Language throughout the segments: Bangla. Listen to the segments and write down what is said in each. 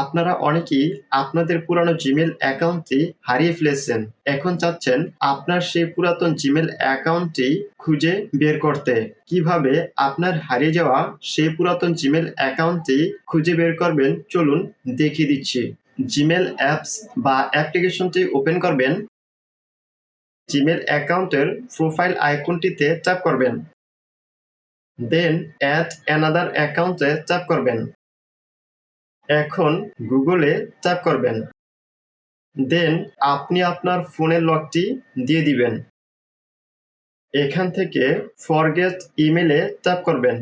আপনারা অনেকেই আপনাদের পুরানো জিমেল অ্যাকাউন্টটি হারিয়ে ফেলেছেন। এখন চাচ্ছেন আপনার সেই পুরাতন জিমেল অ্যাকাউন্টটি খুঁজে বের করতে। কীভাবে আপনার হারিয়ে যাওয়া সেই পুরাতন জিমেল অ্যাকাউন্টটি খুঁজে বের করবেন, চলুন দেখিয়ে দিচ্ছি। জিমেল অ্যাপস বা অ্যাপ্লিকেশনটি ওপেন করবেন। জিমেল অ্যাকাউন্টের প্রোফাইল আইকনটিতে চাপ করবেন। দেন অ্যাট অ্যানাদার অ্যাকাউন্টে চাপ করবেন। এখন গুগলে চাপ করবেন। দেন আপনি আপনার ফোনের লকটি দিয়ে দিবেন। এখান থেকে ফরগেট ইমেলে চাপ করবেন।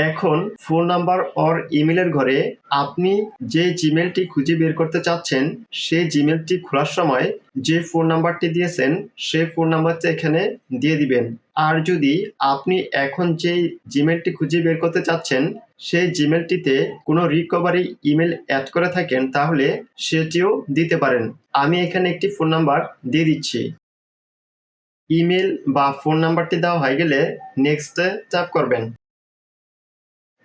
এখন ফোন নাম্বার অর ইমেলের ঘরে আপনি যে জিমেলটি খুঁজে বের করতে চাচ্ছেন, সেই জিমেলটি খোলার সময় যে ফোন নাম্বারটি দিয়েছেন, সেই ফোন নাম্বারটি এখানে দিয়ে দিবেন। আর যদি আপনি এখন যে জিমেলটি খুঁজে বের করতে চাচ্ছেন, সেই জিমেলটিতে কোনো রিকভারি ইমেল অ্যাড করে থাকেন, তাহলে সেটিও দিতে পারেন। আমি এখানে একটি ফোন নাম্বার দিয়ে দিচ্ছি। ইমেল বা ফোন নাম্বারটি দেওয়া হয়ে গেলে নেক্সটে চাপ করবেন।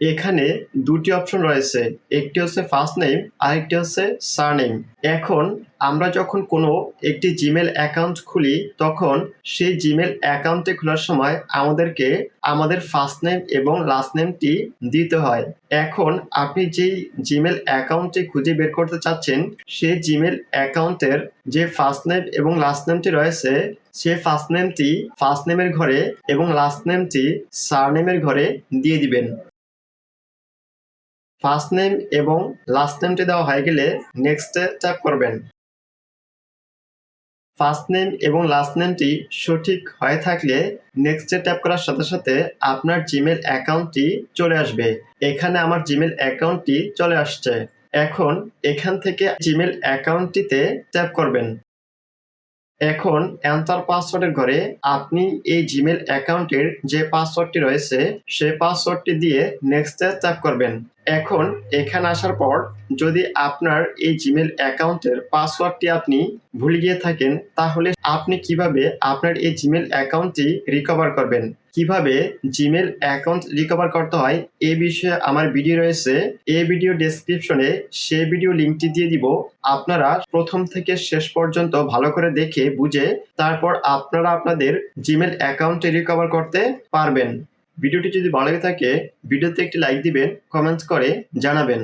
এখানে দুটি অপশন রয়েছে, একটি হচ্ছে ফার্স্ট নেম আরেকটি হচ্ছে সারনেম এখন আমরা যখন কোনো একটি জিমেল অ্যাকাউন্ট খুলি, তখন সেই জিমেল অ্যাকাউন্টে খোলার সময় আমাদেরকে আমাদের ফার্স্ট নেম এবং লাস্ট নেমটি দিতে হয়। এখন আপনি যেই জিমেল অ্যাকাউন্টটি খুঁজে বের করতে চাচ্ছেন, সেই জিমেল অ্যাকাউন্টের যে ফার্স্ট নেম এবং লাস্ট নেমটি রয়েছে, সে ফার্স্ট নেমটি ফার্স্ট নেমের ঘরে এবং লাস্ট নেমটি সারনেমের ঘরে দিয়ে দিবেন। ফার্স্ট নেম এবং লাস্ট নেমটি দেওয়া হয়ে গেলে নেক্সটে চাপ করবেন। ফার্স্ট নেম এবং লাস্ট নেমটি সঠিক হয়ে থাকলে নেক্সটে ট্যাপ করার সাথে সাথে আপনার জিমেল অ্যাকাউন্টটি চলে আসবে। এখানে আমার জিমেল অ্যাকাউন্টটি চলে আসছে। এখন এখান থেকে জিমেল অ্যাকাউন্টটিতে ট্যাপ করবেন। এখন এন্টার পাসওয়ার্ডের ঘরে আপনি এই জিমেল অ্যাকাউন্টের যে পাসওয়ার্ডটি রয়েছে সেই পাসওয়ার্ডটি দিয়ে নেক্সটে চাপ করবেন। এখন এখানে আসার পর যদি আপনার এই জিমেল অ্যাকাউন্টের পাসওয়ার্ডটি আপনি ভুলে গিয়ে থাকেন, তাহলে আপনি কীভাবে আপনার এই জিমেল অ্যাকাউন্টটি রিকভার করবেন? কীভাবে জিমেল অ্যাকাউন্ট রিকভার করতে হয়? এ বিষয়ে আমার ভিডিও রয়েছে। এই ভিডিও ডেসক্রিপশনে সেই ভিডিও লিঙ্কটি দিয়ে দিব। আপনারা প্রথম থেকে শেষ পর্যন্ত ভালো করে দেখে বুঝে তারপর আপনারা আপনাদের জিমেল অ্যাকাউন্টটি রিকভার করতে পারবেন। ভিডিওটি যদি ভালো লাগে থাকে ভিডিওতে একটি লাইক দিবেন কমেন্টস করে জানাবেন।